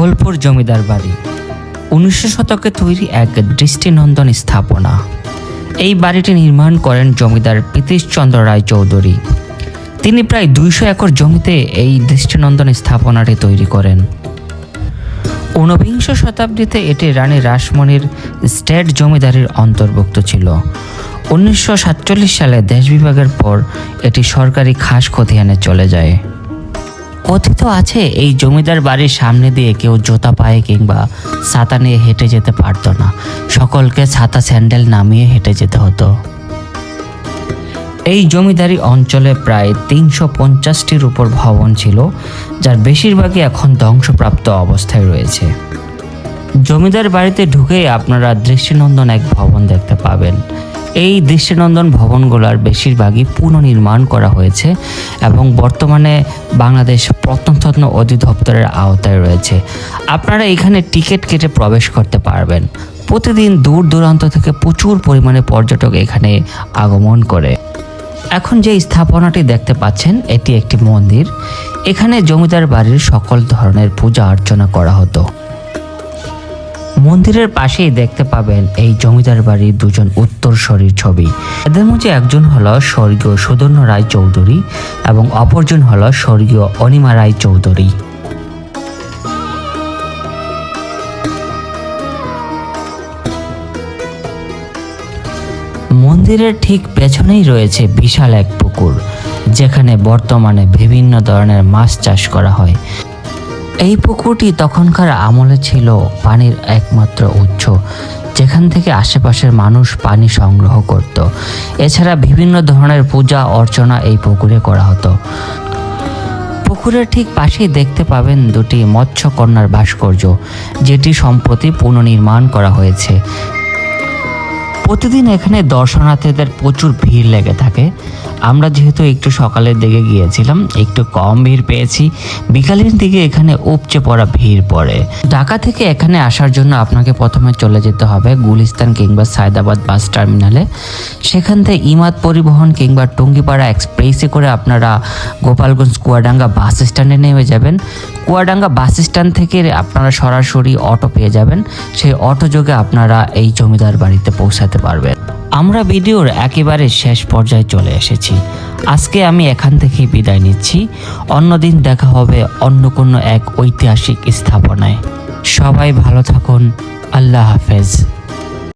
ওলপুর জমিদার বাড়ি। উনিশশো শতকে তৈরি এক দৃষ্টিনন্দন স্থাপনা। এই বাড়িটি নির্মাণ করেন জমিদার প্রীতিশচন্দ্র রায় চৌধুরী তিনি প্রায় দুইশো একর জমিতে এই দৃষ্টিনন্দন স্থাপনাটি তৈরি করেন। ঊনবিংশ শতাব্দীতে এটি রানী রাসমণির স্টেট জমিদারির অন্তর্ভুক্ত ছিল। উনিশশো সাতচল্লিশ সালে দেশ বিভাগের পর এটি সরকারি খাস খতিয়ানে চলে যায়। কথিত আছে, এই জমিদার বাড়ির সামনে দিয়ে কেউ জোতা পায়ে কিংবা ছাতা নিয়ে হেঁটে যেতে পারতো না। সকলকে ছাতা স্যান্ডেল নামিয়ে হেঁটে যেতে হতো। এই জমিদারি অঞ্চলে প্রায় তিনশো পঞ্চাশটির উপর ভবন ছিল, যার বেশিরভাগই এখন ধ্বংসপ্রাপ্ত অবস্থায় রয়েছে। জমিদার বাড়িতে ঢুকেই আপনারা দৃষ্টিনন্দন এক ভবন দেখতে পাবেন। এই দৃষ্টিনন্দন ভবনগুলোর বেশিরভাগই পুনর্নির্মাণ করা হয়েছে এবং বর্তমানে বাংলাদেশ প্রত্নতত্ন অধিদপ্তরের আওতায় রয়েছে। আপনারা এখানে টিকিট কেটে প্রবেশ করতে পারবেন। প্রতিদিন দূর দূরান্ত থেকে প্রচুর পরিমাণে পর্যটক এখানে আগমন করে। এখন যে স্থাপনাটি দেখতে পাচ্ছেন, এটি একটি মন্দির। এখানে জমিদার বাড়ির সকল ধরনের পূজা অর্চনা করা হতো। মন্দিরের পাশেই দেখতে পাবেন এই জমিদার বাড়ির দুজন উত্তর উত্তরসরীর ছবি। এদের মধ্যে একজন হল স্বর্গীয় সুদর্ণ রায় চৌধুরী এবং অপরজন হল স্বর্গীয় অনিমা রায় চৌধুরী। মন্দিরের ঠিক পেছনেই রয়েছে বিশাল এক পুকুর, যেখানে বর্তমানে বিভিন্ন ধরনের মাছ চাষ করা হয়। এই পুকুরটি তখনকার আমলে ছিল পানির একমাত্র উৎস, যেখান থেকে আশেপাশের মানুষ পানি সংগ্রহ করত। এছাড়া বিভিন্ন ধরনের পূজা, অর্চনা এই পুকুরে করা হতো। পুকুরের ঠিক পাশেই দেখতে পাবেন দুটি মৎস্যকন্যার ভাস্কর্য, যেটি সম্প্রতি পুনর্নির্মাণ করা হয়েছে। প্রতিদিন এখানে দর্শনার্থীদের প্রচুর ভিড় লেগে থাকে। আমরা যেহেতু একটু সকালের দিকে গিয়েছিলাম, একটু কম ভিড় পেয়েছি। বিকালের দিকে এখানে উপচে পড়া ভিড় পড়ে। ঢাকা থেকে এখানে আসার জন্য আপনাকে প্রথমে চলে যেতে হবে গুলিস্তান কিংবা সায়দাবাদ বাস টার্মিনালে। সেখান থেকে ইমাদ পরিবহন কিংবা টুঙ্গিপাড়া এক্সপ্রেসে করে আপনারা গোপালগঞ্জ কুয়াডাঙ্গা বাস স্ট্যান্ডে নেমে যাবেন। কুয়াডাঙ্গা বাস স্ট্যান্ড থেকে আপনারা সরাসরি অটো পেয়ে যাবেন। সেই অটো যোগে আপনারা এই জমিদার বাড়িতে পৌঁছাতে পারবেন। আমরা ভিডিওর একেবারে শেষ পর্যায়ে চলে এসেছি। আজকে আমি এখান থেকেই বিদায় নিচ্ছি। অন্যদিন দেখা হবে অন্য কোনো এক ঐতিহাসিক স্থাপনায়। সবাই ভালো থাকুন। আল্লাহ হাফেজ।